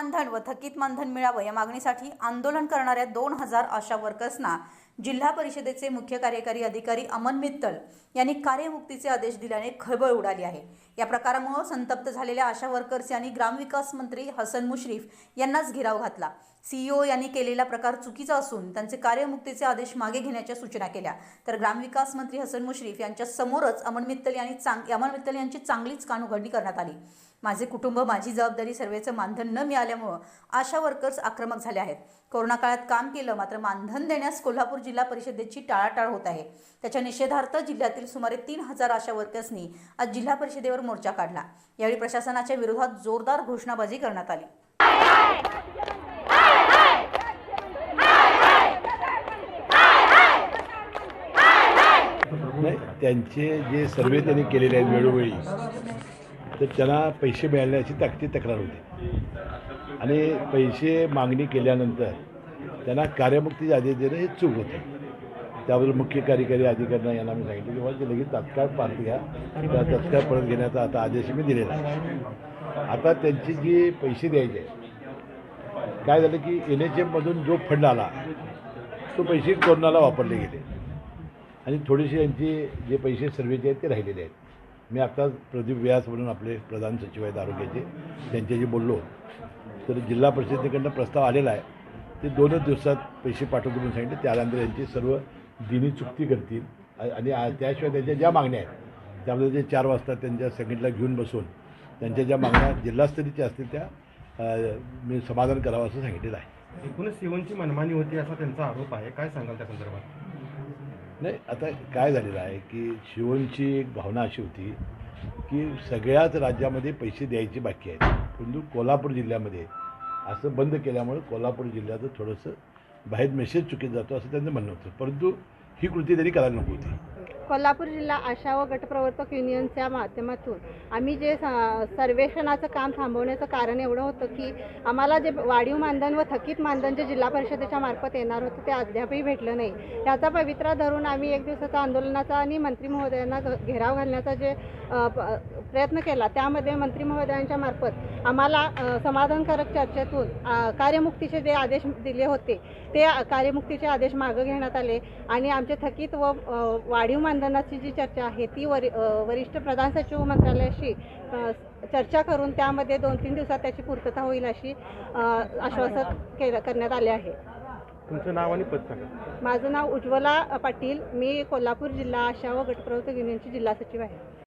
मानधन व थकीत मानधन मिळावं या मागणीसाठी आंदोलन करणाऱ्या दोन हजार आशा वर्कर्सना जिल्हा परिषदेचे मुख्य कार्यकारी अधिकारी अमन मित्तल यांनी कार्यमुक्तीचे आदेश दिल्याने खळबळ उडाली आहे. या प्रकारामुळे संतप्त झालेल्या आशा वर्कर्स यांनी ग्रामविकास मंत्री हसन मुश्रीफ यांनाच घेराव घातला. सीईओ यांनी केलेला प्रकार चुकीचा असून त्यांचे कार्यमुक्तीचे आदेश मागे घेण्याच्या सूचना केल्या. तर ग्रामविकास मंत्री हसन मुश्रीफ यांच्या समोरच अमन मित्तल यांनी चांग अमन मित्तल यांची चांगलीच कानउघडणी करण्यात आली. माझे कुटुंब माझी जबाबदारी सर्वेचं मानधन न मिळाल्यामुळं आशा वर्कर्स आक्रमक झाले आहेत. कोरोना काळात काम केलं मात्र मानधन देण्यास कोल्हापूर जिल्हा परिषदेची टाळाटाळ होत आहे. त्याच्या निषेधार्थ जिल्ह्यातील सुमारे तीन हजार आशा वर्कर्सनी आज जिल्हा परिषदेवर मोर्चा काढला. यावेळी प्रशासनाच्या विरोधात जोरदार घोषणाबाजी करण्यात आली. त्यांचे जे सर्वे त्यांनी केलेले आहेत वेळोवेळी तर त्यांना पैसे मिळाल्याची तक्ती तक्रार होती. आणि पैसे मागणी केल्यानंतर त्यांना कार्यमुक्तीचे आदेश देणं हे चूक होतं. त्याबद्दल मुख्य कार्यकारी अधिकाऱ्यांना यांना मी सांगितलं की बाबा ते लगेच तात्काळ पार्ट घ्या. त्या तत्काळ परत घेण्याचा आता आदेश मी दिलेला आता त्यांची जी पैसे द्यायचे काय झालं की एन एच एममधून जो फंड आला तो पैसे कोरोनाला वापरले गेले? आणि थोडेसे यांचे जे पैसे सर्वेचे आहेत ते राहिलेले आहेत. मी आता प्रदीप व्यास म्हणून आपले प्रधान सचिव आहेत आरोग्याचे त्यांच्याशी बोललो. तर जिल्हा परिषदेकडनं प्रस्ताव आलेला आहे. ते दोनच दिवसात पैसे पाठवतो म्हणून सांगितले. त्यानंतर यांची सर्व दिनी चुकती करतील. आणि त्याशिवाय त्यांच्या ज्या मागण्या आहेत त्यामध्ये ते चार वाजता त्यांच्या सगळीला घेऊन बसून त्यांच्या ज्या मागण्या जिल्हास्तरीच्या असतील त्या मी समाधान करावं असं सांगितलेलं आहे. एकूणच सीओनची मनमानी होती असा त्यांचा आरोप आहे. काय सांगाल त्या संदर्भात? नाही आता काय झालेलं आहे की शिवणची एक भावना अशी होती की सगळ्याच राज्यामध्ये पैसे द्यायचे बाकी आहेत. परंतु कोल्हापूर जिल्ह्यामध्ये असं बंद केल्यामुळे कोल्हापूर जिल्ह्याचं थोडंसं बाहेर मेसेज चुकीत जातो असं त्यांचं म्हणणं होतं. परंतु ही कृती त्यांनी करायला नको होती. कोल्हापूर जिल्हा आशा व गटप्रवर्तक युनियनच्या माध्यमातून आम्ही जे सर्वेक्षणाचं काम थांबवण्याचं कारण एवढं होतं की आम्हाला जे वाढीव मानधन व थकीत मानधन जे जिल्हा परिषदेच्या मार्फत येणार होतं ते अद्यापही भेटलं नाही. त्याचा पवित्रा धरून आम्ही एक दिवसाचा आंदोलनाचा आणि मंत्री महोदयांना घेराव घालण्याचा जे प- प्रयत्न केला. त्यामध्ये मंत्री महोदयांच्या मार्फत आम्हाला समाधानकारक चर्चेतून कार्यमुक्तीचे जे आदेश दिले होते ते कार्यमुक्तीचे आदेश मागं घेण्यात आले आणि आमचे थकीत व वाढीव मानधनाची जी चर्चा आहे ती वरि वरिष्ठ प्रधान सचिव मंत्रालयाशी चर्चा करून त्यामध्ये दोन तीन दिवसात त्याची पूर्तता होईल अशी आश्वासन केलं करण्यात आले आहे. तुमचं नाव आणि पद सांगा. माझं नाव उज्ज्वला पाटील. मी कोल्हापूर जिल्हा आशा व गटप्रवर्तक युनियनची जिल्हा सचिव आहे.